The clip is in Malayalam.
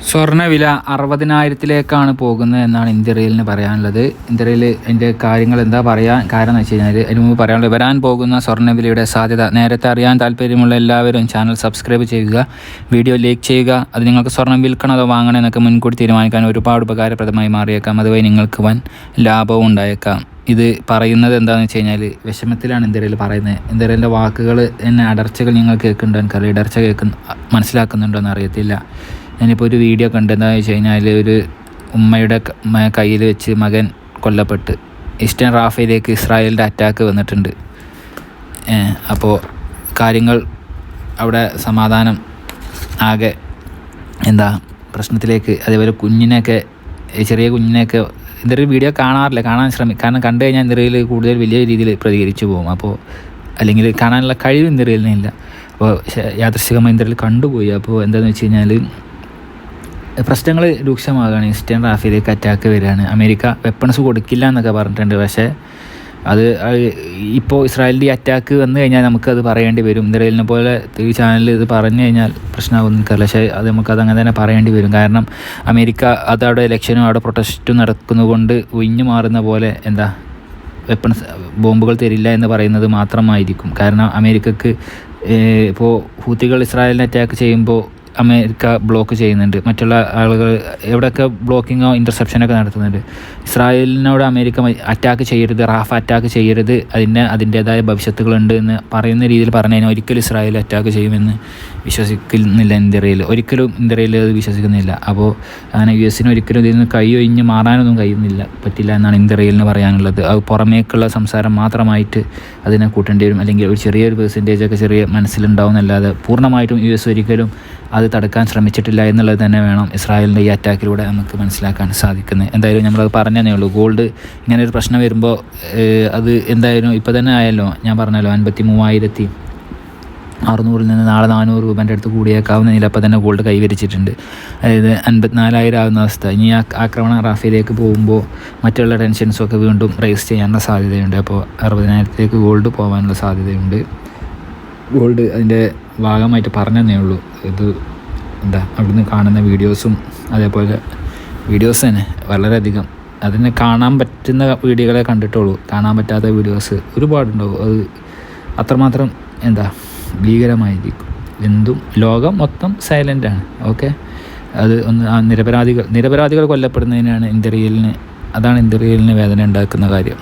സ്വർണവില അറുപതിനായിരത്തിലേക്കാണ് പോകുന്നത് എന്നാണ് ഇന്ത്യറിയലിന് പറയാനുള്ളത്. ഇന്ത്യറിയൽ അതിന്റെ കാര്യങ്ങൾ എന്താ പറയാൻ കാരണം എന്ന് വെച്ച് കഴിഞ്ഞാൽ അതിന് മുമ്പ് പറയാനുള്ളത് വരാൻ പോകുന്ന സ്വർണവിലയുടെ സാധ്യത നേരത്തെ അറിയാൻ താല്പര്യമുള്ള എല്ലാവരും ചാനൽ സബ്സ്ക്രൈബ് ചെയ്യുക വീഡിയോ ലൈക്ക് ചെയ്യുക അത് നിങ്ങൾക്ക് സ്വർണം വിൽക്കണോ അതോ വാങ്ങണോ എന്നൊക്കെ മുൻകൂട്ടി തീരുമാനിക്കാൻ ഒരുപാട് ഉപകാരപ്രദമായി മാറിയേക്കാം. അതുവഴി നിങ്ങൾക്ക് വൻ ലാഭവും ഉണ്ടായേക്കാം. ഇത് പറയുന്നത് എന്താണെന്ന് വെച്ച് കഴിഞ്ഞാൽ വിഷമത്തിലാണ് ഇന്ത്യയിൽ പറയുന്നത്. ഇന്ത്യയിലെ വാക്കുകൾ എന്നെ അടർച്ചകൾ നിങ്ങൾ കേൾക്കുന്നുണ്ടോ? എനിക്കറിയാം ഇടർച്ച കേൾക്കുന്ന മനസ്സിലാക്കുന്നുണ്ടോ എന്ന് അറിയത്തില്ല. ഞാനിപ്പോൾ ഒരു വീഡിയോ കണ്ടെന്താണെന്ന് വെച്ച് കഴിഞ്ഞാൽ ഒരു ഉമ്മയുടെ കയ്യിൽ വെച്ച് മകൻ കൊല്ലപ്പെട്ട് ഈസ്റ്റേൺ റാഫയിലേക്ക് ഇസ്രായേലിന്റെ അറ്റാക്ക് വന്നിട്ടുണ്ട്. അപ്പോൾ കാര്യങ്ങൾ അവിടെ സമാധാനം ആകെ എന്താ പ്രശ്നത്തിലേക്ക് അതേപോലെ കുഞ്ഞിനെയൊക്കെ ചെറിയ കുഞ്ഞിനെയൊക്കെ എന്തൊരു വീഡിയോ കാണാറില്ല കാണാൻ ശ്രമിക്കും കാരണം കണ്ടു കഴിഞ്ഞാൽ ഇന്ത്യയിൽ കൂടുതൽ വലിയ രീതിയിൽ പ്രതികരിച്ചു പോകും. അപ്പോൾ അല്ലെങ്കിൽ കാണാനുള്ള കഴിവ് ഇന്ത്യയിലിനില്ല അപ്പോൾ യാദൃശികമായി ഇന്ത്യയിൽ കണ്ടുപോയി. അപ്പോൾ എന്താണെന്ന് വെച്ച് കഴിഞ്ഞാൽ പ്രശ്നങ്ങൾ രൂക്ഷമാകുകയാണ് ഈസ്റ്റേൺ റാഫിലേക്ക് അറ്റാക്ക് വരികയാണ്. അമേരിക്ക വെപ്പൺസ് കൊടുക്കില്ല എന്നൊക്കെ പറഞ്ഞിട്ടുണ്ട്. പക്ഷേ അത് ഇപ്പോൾ ഇസ്രായേലിന്റെ അറ്റാക്ക് വന്നു കഴിഞ്ഞാൽ നമുക്കത് പറയേണ്ടി വരും. ഇസ്രായേലിനെ പോലെ ഈ ചാനലിൽ ഇത് പറഞ്ഞു കഴിഞ്ഞാൽ പ്രശ്നമാകും എനിക്കറിയില്ല. പക്ഷേ അത് നമുക്കത് അങ്ങനെ തന്നെ പറയേണ്ടി വരും. കാരണം അമേരിക്ക അത് അവിടെ ഇലക്ഷനും അവിടെ പ്രൊട്ടസ്റ്റും നടക്കുന്നതുകൊണ്ട് ഒഴിഞ്ഞു മാറുന്ന പോലെ എന്താ വെപ്പൺസ് ബോംബുകൾ തരില്ല എന്ന് പറയുന്നത് മാത്രമായിരിക്കും. കാരണം അമേരിക്കക്ക് ഇപ്പോൾ ഹൂത്തികൾ ഇസ്രായേലിനെ അറ്റാക്ക് ചെയ്യുമ്പോൾ അമേരിക്ക ബ്ലോക്ക് ചെയ്യുന്നുണ്ട്. മറ്റുള്ള ആളുകൾ എവിടെയൊക്കെ ബ്ലോക്കിങ്ങോ ഇന്റർസെപ്ഷനൊക്കെ നടത്തുന്നുണ്ട്. ഇസ്രായേലിനോട് അമേരിക്ക അറ്റാക്ക് ചെയ്യരുത് റാഫ് അറ്റാക്ക് ചെയ്യരുത്. അതിന് അതിന്റേതായ ഭവിഷ്യത്തുകളുണ്ട് എന്ന് പറയുന്ന രീതിയിൽ പറഞ്ഞു കഴിഞ്ഞാൽ ഒരിക്കലും ഇസ്രായേൽ അറ്റാക്ക് ചെയ്യുമെന്ന് വിശ്വസിക്കുന്നില്ല ഇന്ത്യയിൽ ഒരിക്കലും ഇന്ത്യയിൽ അത് വിശ്വസിക്കുന്നില്ല. അപ്പോൾ അങ്ങനെ യു എസിന് ഒരിക്കലും ഇതിൽ നിന്ന് കൈ ഒഴിഞ്ഞ് മാറാനൊന്നും കഴിയുന്നില്ല. പറ്റില്ല എന്നാണ് ഇന്ത്യയിൽ പറയാനുള്ളത്. അത് പുറമേക്കുള്ള സംസാരം മാത്രമായിട്ട് അതിനെ കൂട്ടേണ്ടി വരും. അല്ലെങ്കിൽ ഒരു ചെറിയൊരു പെർസെന്റേജ് ഒക്കെ ചെറിയ മനസ്സിലുണ്ടാവും എന്നല്ലാതെ പൂർണമായിട്ടും യു എസ് ഒരിക്കലും അത് തടുക്കാൻ ശ്രമിച്ചിട്ടില്ല എന്നുള്ളത് തന്നെ വേണം ഇസ്രായേലിന്റെ ഈ അറ്റാക്കിലൂടെ നമുക്ക് മനസ്സിലാക്കാൻ സാധിക്കുന്നത്. എന്തായാലും നമ്മളത് പറഞ്ഞതേ ഉള്ളൂ. ഗോൾഡ് ഇങ്ങനെ ഒരു പ്രശ്നം വരുമ്പോൾ അത് എന്തായാലും ഇപ്പോൾ തന്നെ ആയല്ലോ. ഞാൻ പറഞ്ഞല്ലോ അൻപത്തി മൂവായിരത്തി അറുന്നൂറിൽ നിന്ന് നാളെ നാനൂറ് രൂപേന്റെ അടുത്ത് കൂടിയേക്കാവുന്ന നില അപ്പോൾ തന്നെ ഗോൾഡ് കൈവരിച്ചിട്ടുണ്ട്. അതായത് അൻപത്തിനാലായിരം ആകുന്ന അവസ്ഥ. ഇനി ആ ആക്രമണ റാഫയിലേക്ക് പോകുമ്പോൾ മറ്റുള്ള ടെൻഷൻസൊക്കെ വീണ്ടും റേസ് ചെയ്യാനുള്ള സാധ്യതയുണ്ട്. അപ്പോൾ അറുപതിനായിരത്തിലേക്ക് ഗോൾഡ് പോകാനുള്ള സാധ്യതയുണ്ട്. ഗോൾഡ് അതിന്റെ ഭാഗമായിട്ട് പറഞ്ഞതേ ഉള്ളൂ. ഇത് എന്താ അവിടുന്ന് കാണുന്ന വീഡിയോസും അതേപോലെ വീഡിയോസ് തന്നെ വളരെയധികം. അതിനെ കാണാൻ പറ്റുന്ന വീഡിയോകളെ കണ്ടിട്ടുള്ളൂ. കാണാൻ പറ്റാത്ത വീഡിയോസ് ഒരുപാടുണ്ടാവും. അത് അത്രമാത്രം എന്താ ഭീകരമായിരിക്കും. എന്തും ലോകം മൊത്തം സൈലന്റാണ് ഓക്കെ അത് ഒന്ന് നിരപരാധികൾ നിരപരാധികൾ കൊല്ലപ്പെടുന്നതിനാണ് ഇന്ത്യയിലിന് അതാണ് ഇന്ത്യയിലിന് വേദന ഉണ്ടാക്കുന്ന കാര്യം.